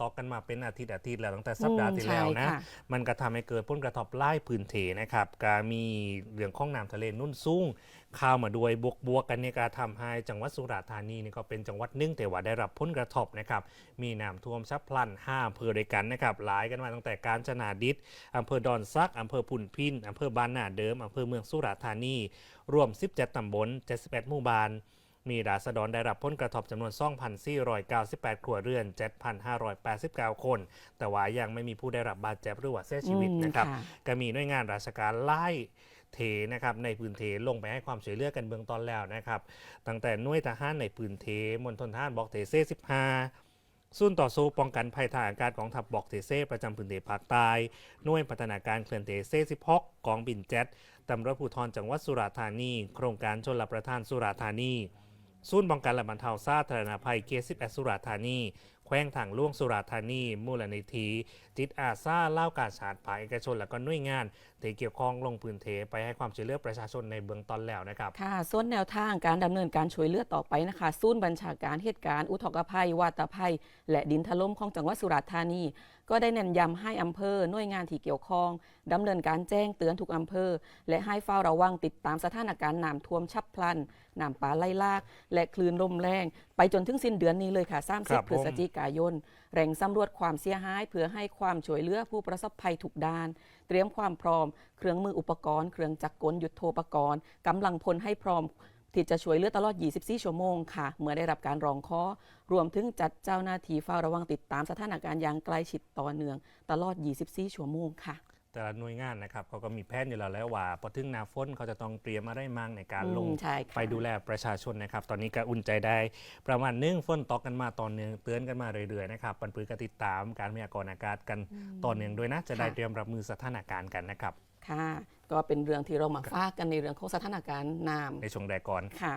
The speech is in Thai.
ตกกันมาเป็นอาทิตย์อาทิตย์แล้วตั้งแต่สัปดาห์ที่แล้วนะใช่ค่มันก็ทำให้เกิดผลกระทบไล่พื้นเทนะครับก็มีเรื่องของน้ำทะเลนุ่นสูงข้าวมาด้วยบวกบวกๆกันเนี่ยก็ทำให้จังหวัดสุราษฎร์ธานีนี่ก็เป็นจังหวัดหนึ่งแต่ว่าได้รับผลกระทบนะครับ มีน้ำท่วมฉับพลัน5อำเภอด้วยกันนะครับ หลายกันมาตั้งแต่กาญจนาดิษฐ์อำเภอดอนซักอำเภอพุนพินอำเภอบ้านนาเดิมอำเภอเมืองสุราษฎร์ธานี รวม 17ตำบล 71 หมู่บ้าน มีราษฎรได้รับผลกระทบจำนวน 2,498 ครัวเรือน 7,589 คน แต่ว่ายังไม่มีผู้ได้รับบาดเจ็บหรือว่าเสียชีวิตอืมนะครับค่ะก็มีหน่วยงานราชการไล่เทนะครับในพื้นเทลงไปให้ความช่วยเหลือกันเบื้องต้นแล้วนะครับ ตั้งแต่หน่วยทหารในพื้นเทมณฑลทหารบอกเทเซ่15ศูนย์ต่อสู้ป้องกันภัยทางอากาศของทัพบอกเทเซ่ประจำพื้นเทภาคใต้หน่วยพัฒนาการเคลื่อนเทเซ่16กองบินเจ็ตตำรวจภูธรจังหวัดสุราษฎร์ธานี โครงการชนรับประทานสุราษฎร์ธานี ศูนย์ป้องกันและบรรเทาสาธารณภัยเกสิบแอสุราธานี แขวงทางล่วงสุราธานี มูลนิธิจิตอาสาเล่ากาชาติภาคเอกชน และก็หน่วยงานที่เกี่ยวข้องลงพื้นเทไปให้ความช่วยเหลือประชาชนในเบื้องต้นแล้วนะครับ ค่ะ ส่วนแนวทางการดำเนินการช่วยเหลือต่อไปนะคะศูนย์บัญชาการเหตุการณ์อุทกภัย วาตภัย และดินถล่มของจังหวัดสุราธานี ก็ได้เน้นย้ำให้อำเภอหน่วยงานที่เกี่ยวข้องดำเนินการแจ้งเตือนทุกอำเภอ และให้เฝ้าระวังติดตามสถานการณ์น้ำท่วมฉับพลันน้ำป่าไหลหลาก และคลื่นลมแรง ไปจนถึงสิ้นเดือนนี้เลยค่ะครับ30ผมพฤศจิกายนแร่งสำรวจความเสียหาย เพื่อให้ความช่วยเหลือผู้ประสบภัยทุกด้าน เตรียมความพร้อม เครื่องมืออุปกรณ์ เครื่องจักรกลยุทโธปกรณ์กำลังพลให้พร้อม ที่จะช่วยเหลือตลอด 24 ชั่วโมงค่ะ เมื่อได้รับการร้องขอรวมถึงจัดเจ้าหน้าที่เฝ้าระวังติดตามสถานการณ์อย่างใกล้ชิดต่อเนื่อง ตลอด 24 ชั่วโมงค่ะ แต่ละหน่วยงานนะครับเขาก็มีแผนอยู่แล้วแล้วว่าพอถึงหนาฝนเขาจะต้องเตรียมอะไรมั่งในการลง อืมใช่ค่ะ ไปดูแลประชาชนนะครับ ตอนนี้ก็อุ่นใจได้ ประมาณหนึ่งฝนตกกันมาตอนเนื่องเตือนกันมาเรื่อยๆนะครับปันปืนก็ติดตามการพยากรณ์อากาศกันตอนเนื่องด้วยนะ จะได้ค่ะ เตรียมรับมือสถานการณ์กันนะครับ ค่ะ ก็เป็นเรื่องที่เรามาฝากกันในเรื่องของสถานการณ์น้ในช่วงแรกก่อนำค่ะ